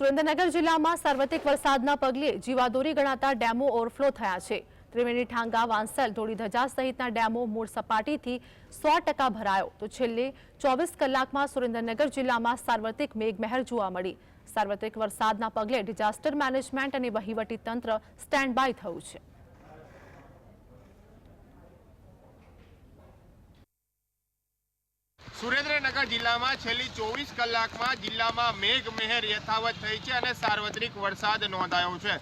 સુરેન્દ્રનગર જિલ્લામાં સાર્વત્રિક વરસાદના પગલે જીવાદોરી ગણાતા ડેમો ઓવરફ્લો થયા છે. ત્રિવેણી ઠાંગા, વાંસલ, ધોળીધજા સહિતના ડેમો મૂળ સપાટીથી સો ટકા ભરાયો. તો છેલ્લે ચોવીસ કલાકમાં સુરેન્દ્રનગર જિલ્લામાં સાર્વત્રિક મેઘમહેર જોવા મળી. સાર્વત્રિક વરસાદના પગલે ડિઝાસ્ટર મેનેજમેન્ટ અને વહીવટી તંત્ર સ્ટેન્ડ બાય થયું છે. સુરેન્દ્રનગર જિલ્લામાં છેલ્લી ચોવીસ કલાકમાં જિલ્લામાં મેઘ મહેર યથાવત થઈ છે અને સાર્વત્રિક વરસાદ નોંધાયો છે.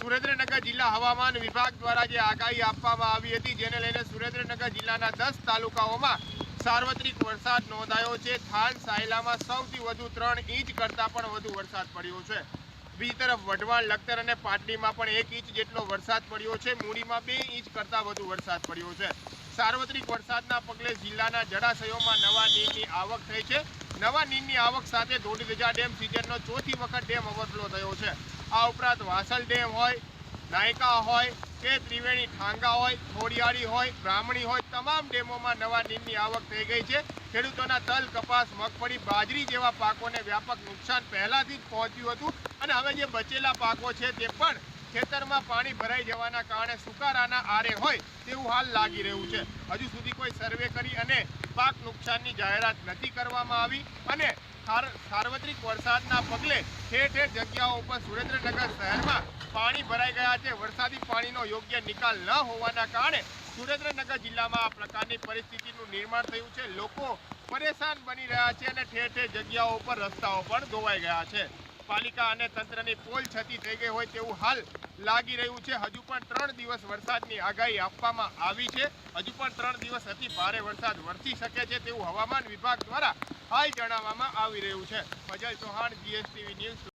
સુરેન્દ્રનગર જિલ્લા હવામાન વિભાગ દ્વારા જે આગાહી આપવામાં આવી હતી, જેને લઈને સુરેન્દ્રનગર જિલ્લાના દસ તાલુકાઓમાં સાર્વત્રિક વરસાદ નોંધાયો છે. થાન સાયલામાં સૌથી વધુ ત્રણ ઇંચ કરતાં પણ વધુ વરસાદ પડ્યો છે. બીજી તરફ વઢવાણ, લખતર અને પાટડીમાં પણ એક ઇંચ જેટલો વરસાદ પડ્યો છે. મૂડીમાં બે ઇંચ કરતાં વધુ વરસાદ પડ્યો છે. સાર્વત્રિક વરસાદના પગલે જિલ્લાના જળાશયોમાં નવા નીરની આવક થઈ છે. નવા નીરની આવક સાથે ધોળીધજા ડેમ સિઝનનો ચોથી વખત ડેમ ઓવરફ્લો થયો છે. આ ઉપરાંત વાસલ ડેમ હોય, નાયકા હોય, કે ત્રિવેણી ઠાંગા હોય, ખોડિયાળી હોય, બ્રાહ્મણી હોય, તમામ ડેમોમાં નવા નીરની આવક થઈ ગઈ છે. ખેડૂતોના તલ, કપાસ, મગફળી, બાજરી જેવા પાકોને વ્યાપક નુકસાન પહેલાથી જ પહોંચ્યું હતું. અને હવે જે બચેલા પાકો છે તે પણ ખેતરમાં પાણી ભરાઈ જવાના કારણે સુકારાના આરે હોય તેવું હાલ લાગી રહ્યું છે. હજુ સુધી કોઈ સર્વે કરી અને પાક નુકસાનની જાહેરાત નથી કરવામાં આવી અને સાર- સાર્વત્રિક વરસાદના પગલે ઠેર ઠેર જગ્યાઓ ઉપર સુરેન્દ્રનગર શહેરમાં પાણી ભરાઈ ગયા છે. વરસાદી પાણીનો યોગ્ય નિકાલ ન હોવાના કારણે સુરેન્દ્રનગર જિલ્લામાં આ પ્રકારની પરિસ્થિતિનું નિર્માણ થયું છે. લોકો પરેશાન બની રહ્યા છે અને ઠેર ઠેર જગ્યાઓ ઉપર રસ્તાઓ પણ ધોવાઈ ગયા છે. પાલિકા અને તંત્રની પોલ છતી થઈ ગઈ હોય તેવું હાલ લાગી રહ્યું છે. હજુ પણ ત્રણ દિવસ વરસાદની આગાહી આપવામાં આવી છે. હજુ પણ ત્રણ દિવસ અતિ ભારે વરસાદ વરસી શકે છે તેવું હવામાન વિભાગ દ્વારા હાલ જણાવવામાં આવી રહ્યું છે. Fazal Chauhan, GSTV news